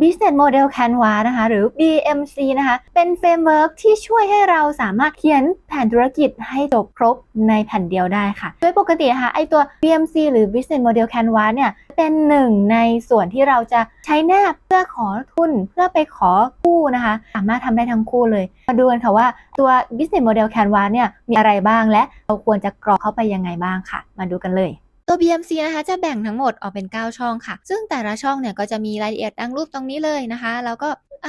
Business Model Canvas นะคะหรือ BMC นะคะเป็นเฟรมเวิร์กที่ช่วยให้เราสามารถเขียนแผนธุรกิจให้จบครบในแผ่นเดียวได้ค่ะ โดยปกตินะคะไอตัว BMC หรือ Business Model Canvas เนี่ยเป็นหนึ่งในส่วนที่เราจะใช้แนบเพื่อขอทุนเพื่อไปขอกู้นะคะ สามารถทำได้ทั้งคู่เลย มาดูกันค่ะว่าตัว Business Model Canvas เนี่ยมีอะไรบ้างและเราควรจะกรอกเข้าไปยังไงบ้างค่ะ มาดูกันเลย ตัว BMC นะคะจะแบ่งทั้งหมดออกเป็น 9 ช่องค่ะ ซึ่งแต่ละช่องเนี่ยก็จะมีรายละเอียดดังรูปตรงนี้เลยนะคะ แล้วก็อ,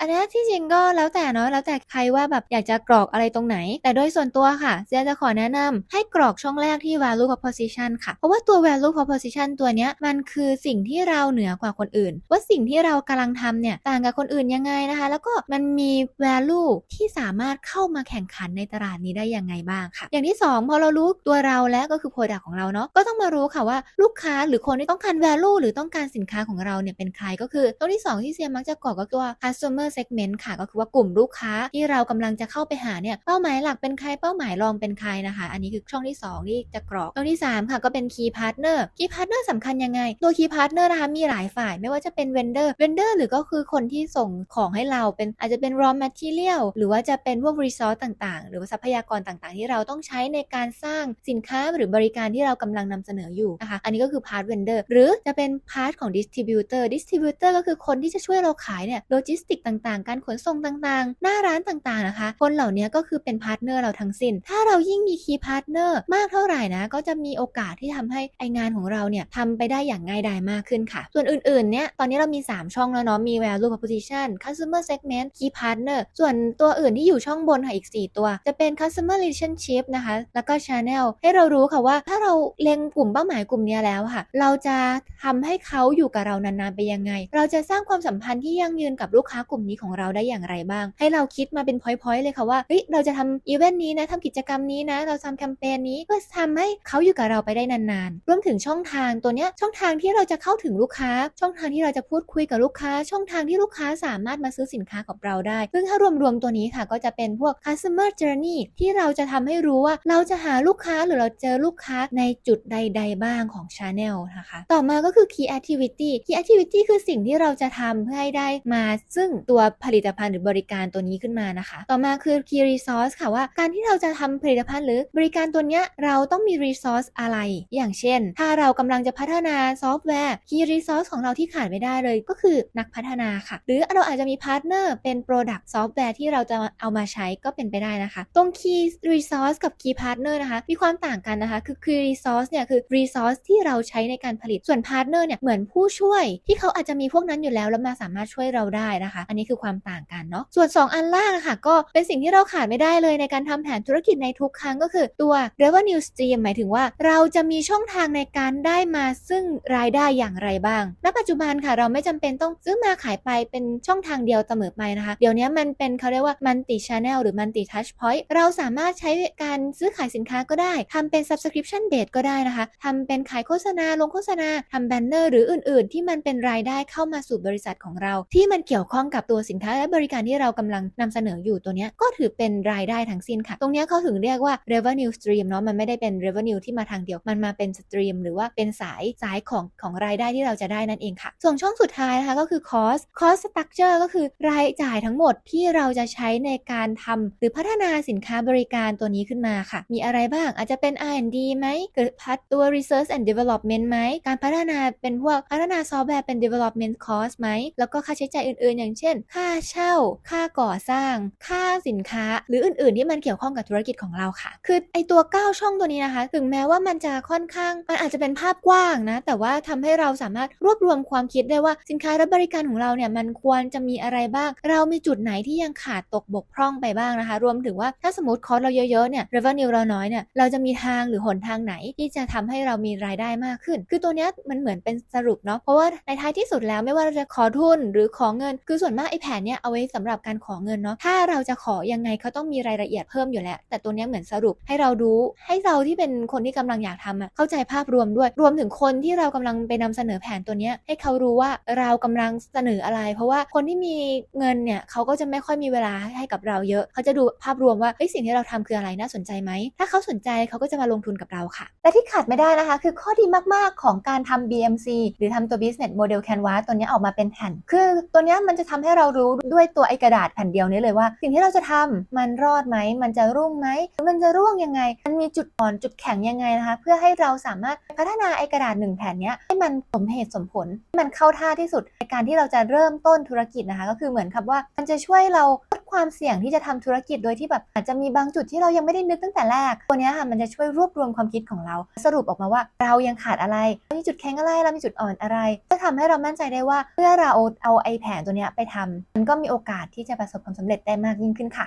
อันนี้ที่จริงก็แล้วแต่เนาะแล้วแต่ใครว่าแบบอยากจะกรอกอะไรตรงไหน แต่โดยส่วนตัวค่ะเจียจะขอแนะนำให้กรอกช่องแรกที่ value proposition ค่ะ เพราะว่าตัว value proposition ตัวเนี้ยมันคือสิ่งที่เราเหนือกว่าคนอื่น ว่าสิ่งที่เรากำลังทำเนี่ยต่างกับคนอื่นยังไงนะคะ แล้วก็มันมี value ที่สามารถเข้ามาแข่งขันในตลาดนี้ได้ยังไงบ้างค่ะ อย่างที่ 2 พอเรารู้ตัวเราแล้วก็คือ product ของเราเนาะก็ต้องมารู้ค่ะว่าลูกค้าหรือคนที่ต้องการ value หรือต้องการสินค้าของเราเนี่ยเป็นใครก็คือตัวที่ 2 ที่เซียมักจะกรอกก็คือว่า customer segment ค่ะ ก็คือว่ากลุ่มลูกค้าที่เรากำลังจะเข้าไปหาเนี่ยเป้าหมายหลักเป็นใครเป้าหมายรองเป็นใครนะคะ อันนี้คือช่องที่ 2 ที่จะกรอกช่องที่ 3 ค่ะก็เป็น key partner key partner สำคัญยังไง ตัว key partner นะคะมีหลายฝ่ายไม่ว่าจะเป็น vendor vendor หรือก็คือคนที่ส่งของให้เราเป็นอาจจะเป็น raw material หรือว่าจะเป็นพวก resource ต่างๆ หรือว่าทรัพยากรต่างๆ ที่เราต้องใช้ในการสร้างสินค้าหรือบริการที่เรากำลังนำเสนออยู่นะคะ อันนี้ก็คือ part vendor หรือจะเป็น part ของ distributor distributor ก็คือคนที่จะช่วยเราขายเนี่ยโลจิสติกต่างๆ การขนส่งต่างๆ หน้าร้านต่างๆนะคะ คนเหล่านี้ก็คือเป็นพาร์ทเนอร์เราทั้งสิ้น ถ้าเรายิ่งมีคีย์พาร์ทเนอร์มากเท่าไหร่นะ ก็จะมีโอกาสที่ทำให้ไองานของเราเนี่ยทำไปได้อย่างง่ายดายมากขึ้นค่ะ ส่วนอื่นๆเนี่ยตอนนี้เรามี 3 ช่องแล้วเนาะมี value proposition customer segment key partner ส่วนตัวอื่นที่อยู่ช่องบนค่ะอีก 4 ตัว จะเป็น customer relationship นะคะ แล้วก็ channel ให้เรารู้ค่ะว่าถ้าเราเล็งกลุ่มเป้าหมายกลุ่มนี้แล้วค่ะ เราจะทำให้เขาอยู่กับเรานานๆไปยังไง เราจะสร้างความสัมพันธ์ที่ยั่งยืนกับลูกค้ากลุ่มนี้ของเราได้อย่างไรบ้าง ให้เราคิดมาเป็นพอยต์ๆเลยค่ะว่าเฮ้ยเราจะทำอีเวนต์นี้นะทำกิจกรรมนี้นะ เราทำแคมเปญนี้เพื่อทำให้เขาอยู่กับเราไปได้นานๆรวมถึงช่องทางตัวเนี้ยช่องทางที่เราจะเข้าถึงลูกค้า ช่องทางที่เราจะพูดคุยกับลูกค้า ช่องทางที่ลูกค้าสามารถมาซื้อสินค้ากับเราได้ ซึ่งถ้ารวมๆตัวนี้ค่ะ ก็จะเป็นพวก customer journey ที่เราจะทำให้รู้ว่าเราจะหาลูกค้าหรือเราเจอลูกค้าในจุดใดดๆบ้างของ channel นะคะ ต่อมาก็คือ key activity key activity คือสิ่งที่เราจะทำเพื่อให้ได้มาซึ่งตัวผลิตภัณฑ์หรือบริการตัวนี้ขึ้นมานะคะ ต่อมาคือ key resource ค่ะว่าการที่เราจะทำผลิตภัณฑ์หรือบริการตัวเนี้ยเราต้องมี resource อะไร อย่างเช่น ถ้าเรากำลังจะพัฒนาซอฟต์แวร์ key resource ของเราที่ขาดไม่ได้เลยก็คือนักพัฒนาค่ะ หรือเราอาจจะมี partner เป็น product software ที่เราจะเอามาใช้ก็เป็นไปได้นะคะ ตรง key resource กับ key partner นะคะ มีความต่างกันนะคะ คือ key resource เนี่ยคือ resource ที่เราใช้ในการผลิตส่วน partner เนี่ยเหมือนผู้ช่วย ที่เขาอาจจะมีพวกนั้นอยู่แล้วแล้วมาสามารถช่วยเราได้นะคะ อันนี้คือความต่างกันเนาะส่วน 2 อันล่างค่ะ ก็เป็นสิ่งที่เราขาดไม่ได้เลยในการทำแผนธุรกิจในทุกครั้งก็คือตัว revenue stream หมายถึงว่า เราจะมีช่องทางในการได้มาซึ่งรายได้อย่างไรบ้างณปัจจุบันค่ะ เราไม่จำเป็นต้องซื้อมาขายไปเป็นช่องทางเดียวเสมอไปนะคะ เดี๋ยวนี้มันเป็นเขาเรียกว่า multi channel หรือ multi touch point เราสามารถใช้การซื้อขายสินค้าก็ได้ทำเป็น subscription base ก็ได้นะคะทำเป็นขายโฆษณาลงโฆษณาทำแบนเนอร์หรืออื่น ๆ ที่มันเป็นรายได้เข้ามาสู่บริษัทของเรา ที่มันเกี่ยวข้องกับตัวสินค้าและบริการที่เรากำลังนำเสนออยู่ตัวนี้ก็ถือเป็นรายได้ทั้งสิ้นค่ะ ตรงนี้เขาถึงเรียกว่า revenue stream เนาะมันไม่ได้เป็น revenue ที่มาทางเดียวมันมาเป็น stream หรือว่าเป็นสายสายของของรายได้ที่เราจะได้นั่นเองค่ะ ส่วนช่องสุดท้ายนะคะก็คือ cost cost structure ก็คือรายจ่ายทั้งหมดที่เราจะใช้ในการทำหรือพัฒนาสินค้าบริการตัวนี้ขึ้นมาค่ะ มีอะไรบ้างอาจจะเป็น R&D ไหมเกิดพัฒตัว research and development ไหม การพัฒนาเป็นพวกพัฒนาซอฟต์แวร์เป็น development cost ไหม แล้วก็ค่าใช้จ่ายอื่นๆ อย่างเช่น ค่าเช่า ค่าก่อสร้าง ค่าสินค้า หรืออื่นๆ ที่มันเกี่ยวข้องกับธุรกิจของเราค่ะ คือไอตัว 9 ช่องตัวนี้นะคะ ถึงแม้ว่ามันจะค่อนข้าง มันอาจจะเป็นภาพกว้างนะ แต่ว่าทำให้เราสามารถรวบรวมความคิดได้ว่าสินค้าและบริการของเราเนี่ยมันควรจะมีอะไรบ้าง เรามีจุดไหนที่ยังขาดตกบกพร่องไปบ้างนะคะ รวมถึงว่าถ้าสมมติคอสเราเยอะๆ เนี่ย revenue เราน้อยเนี่ย เราจะมีทางหรือหนทางไหนที่จะททำให้เรามีรายได้มากขึ้น คือตัวเนี้ยมันเหมือนเป็นสรุปเนาะเพราะว่าในท้ายที่สุดแล้วไม่ว่าเราจะขอทุนหรือขอเงิน คือส่วนมากไอ้แผนเนี่ยเอาไว้สำหรับการขอเงินเนาะถ้าเราจะขอยังไงเขาต้องมีรายละเอียดเพิ่มอยู่แล้ว แต่ตัวเนี้ยเหมือนสรุปให้เรารู้ให้เราที่เป็นคนที่กำลังอยากทำอะเข้าใจภาพรวมด้วย รวมถึงคนที่เรากำลังไปนำเสนอแผนตัวเนี้ยให้เขารู้ว่าเรากำลังเสนออะไร เพราะว่าคนที่มีเงินเนี่ยเขาก็จะไม่ค่อยมีเวลาให้กับเราเยอะ เขาจะดูภาพรวมว่าเฮ้ยสิ่งที่เราทำคืออะไรน่าสนใจไหมถ้าเขาสนใจเขาก็จะมาลงทุนกับเราค่ะและที่ขาดไม่ได้นะคะ คือข้อดีมากๆของการทำ BMC หรือทำตัว Business Model Canvas ตัวนี้ออกมาเป็นแผ่น คือตัวนี้มันจะทำให้เรารู้ด้วยตัวไอกระดาษแผ่นเดียวนี้เลยว่า สิ่งที่เราจะทำมันรอดไหม มันจะรุ่งไหมหรือมันจะร่วงยังไง มันมีจุดอ่อนจุดแข็งยังไงนะคะ เพื่อให้เราสามารถพัฒนาไอกระดาษหนึ่งแผ่นนี้ให้มันสมเหตุสมผลให้มันเข้าท่าที่สุดในการที่เราจะเริ่มต้นธุรกิจนะคะ ก็คือเหมือนกับว่ามันจะช่วยเรา ความเสี่ยงที่จะทำธุรกิจโดยที่แบบอาจจะมีบางจุดที่เรายังไม่ได้นึกตั้งแต่แรกตัวนี้ค่ะมันจะช่วยรวบรวมความคิดของเรา สรุปออกมาว่าเรายังขาดอะไรเรามีจุดแข็งอะไรเรามีจุดอ่อนอะไร จะทำให้เรามั่นใจได้ว่าเมื่อเราเอาไอแผนตัวนี้ไปทำมันก็มีโอกาสที่จะประสบความสำเร็จได้มากยิ่งขึ้นค่ะ